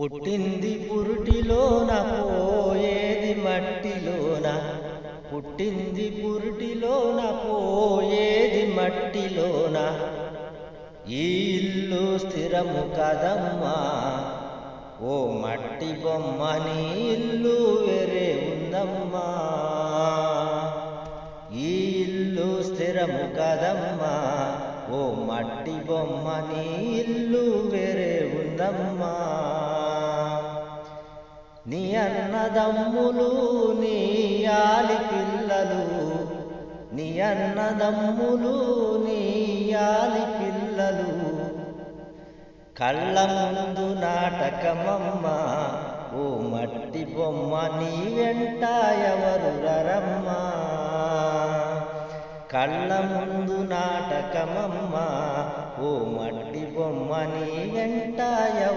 పుట్టింది పురుటిలోన పోయేది మట్టిలోన. పుట్టింది పురుటిలోన పోయేది మట్టిలోన. ఈ ఇల్లు స్థిరము కదమ్మా. ఓ మట్టి బొమ్మ నీ ఇల్లు వేరే ఉందమ్మా. ఈ ఇల్లు స్థిరము కదమ్మా. ఓ మట్టి బొమ్మ నీ ఇల్లు వేరే ఉందమ్మా. నీ అన్నదమ్ములు నీ ఆలి పిల్లలు. నీ అన్నదమ్ములు నీ ఆలి పిల్లలు. కళ్ళ ముందు నాటకమమ్మ ఓ మట్టి బొమ్మ నీ వెంట ఎవరు రరమ్మా. కళ్ళ ముందు నాటకమమ్మ ఓ మట్టి బొమ్మ నీ వెంట ఎవరు